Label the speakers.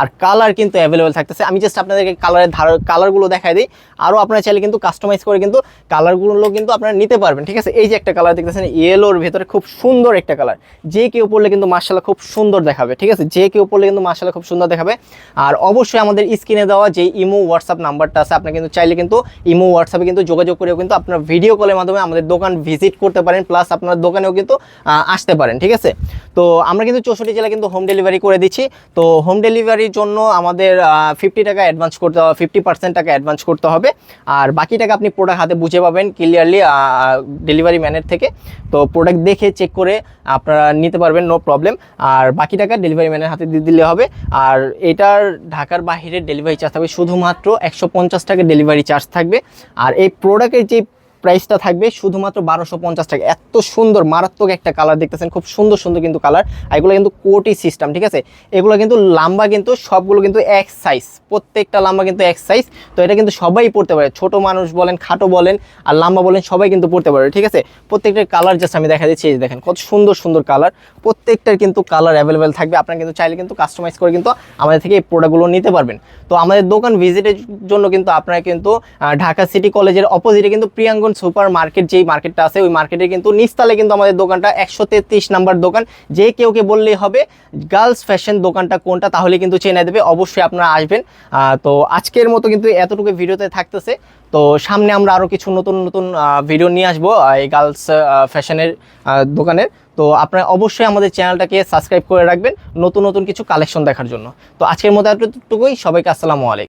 Speaker 1: আর colour কিন্তু available থাকতেছে। আমি জাস্ট আপনাদেরকে কালারের ধার কালারগুলো দেখাই দিই। আরও আপনারা চাইলে কিন্তু কাস্টমাইজ করে কিন্তু কালারগুলো কিন্তু আপনারা নিতে পারবেন, ঠিক আছে? এই যে একটা কালার দেখতেছেন ইয়েলোর ভেতরে খুব সুন্দর একটা কালার যে কেউ পরলে কিন্তু মার্শাল্লাহ খুব সুন্দর দেখাবে, ঠিক আছে? যে কেউ পড়লে কিন্তু মার্শাল্লাহ খুব সুন্দর দেখাবে। আর অবশ্যই আমাদের স্ক্রিনে দেওয়া যে ইমো হোয়াটসঅ্যাপ নাম্বারটা আছে, আপনি কিন্তু চাইলে কিন্তু ইমো হোয়াটসঅ্যাপে কিন্তু যোগাযোগ করেও কিন্তু আপনার ভিডিও কলের মাধ্যমে আমাদের দোকান ভিজিট করতে পারেন প্লাস আপনার দোকানেও কিন্তু আসতে পারেন, ঠিক আছে? তো আমরা কিন্তু চৌষট্টি জেলা কিন্তু হোম ডেলিভারি করে দিচ্ছি। তো হোম ডেলিভারির জন্য আমাদের ফিফটি টাকা অ্যাডভান্স করতে হবে ফিফটি পার্সেন্ট টাকা অ্যাডভান্স করতে হবে। আর বাকি টাকা আপনি প্রোডাক্ট হাতে বুঝে পাবেন ক্লিয়ারলি ডেলিভারি ম্যানের থেকে। তো প্রোডাক্ট দেখে চেক করে আপনারা নিতে পারবেন নো প্রবলেম আর বাকি টাকা ডেলিভারি ম্যানের হাতে দিয়ে দিলে হবে। আর এটার ঢাকার বাহিরে ডেলিভারি চার্জ থাকবে শুধুমাত্র একশো পঞ্চাশ টাকা ডেলিভারি চার্জ থাকবে। আর এই প্রোডাক্টের যে প্রাইসটা থাকবে শুধুমাত্র বারোশো পঞ্চাশ টাকা। এত সুন্দর, মারাত্মক একটা কালার দেখতেছেন, খুব সুন্দর সুন্দর কিন্তু কালার। এগুলো কিন্তু কোটি সিস্টেম, ঠিক আছে? এগুলো কিন্তু লাম্বা কিন্তু সবগুলো কিন্তু এক সাইজ প্রত্যেকটা লাম্বা কিন্তু এক সাইজ তো এটা কিন্তু সবাই পড়তে পারে। ছোট মানুষ বলেন, খাটো বলেন, আর লাম্বা বলেন, সবাই কিন্তু পড়তে পারে, ঠিক আছে? প্রত্যেকটার কালার জাস্ট আমি দেখা দিচ্ছি দেখেন, কত সুন্দর সুন্দর কালার। প্রত্যেকটার কিন্তু কালার অ্যাভেলেবেল থাকবে। আপনারা কিন্তু চাইলে কিন্তু কাস্টমাইজ করে কিন্তু আমাদের থেকে এই প্রোডাক্টগুলো নিতে পারবেন। তো আমাদের দোকান ভিজিটের জন্য কিন্তু আপনারা কিন্তু ঢাকা সিটি কলেজের অপোজিটে কিন্তু প্রিয়াঙ্গন সুপার মার্কেট যেই মার্কেটটা আছে, ওই মার্কেটে কিন্তু নিচতলে কিন্তু আমাদের দোকানটা একশো তেত্রিশ নাম্বার দোকান। যে কেউ কে বললেই হবে, গার্লস ফ্যাশন দোকানটা কোনটা, তাহলে কিন্তু চেনে দেবে, অবশ্যই আপনারা আসবেন। তো আজকের মতো কিন্তু এতটুকু ভিডিওতে থাকতেছে। তো সামনে আমরা আরও কিছু নতুন নতুন ভিডিও নিয়ে আসব এই গার্লস ফ্যাশনের দোকানের। তো আপনারা অবশ্যই আমাদের চ্যানেলটাকে সাবস্ক্রাইব করে রাখবেন, নতুন নতুন কিছু কালেকশন দেখার জন্য। তো আজকের মতো এতটুকুই, সবাইকে আসসালামু আলাইকুম।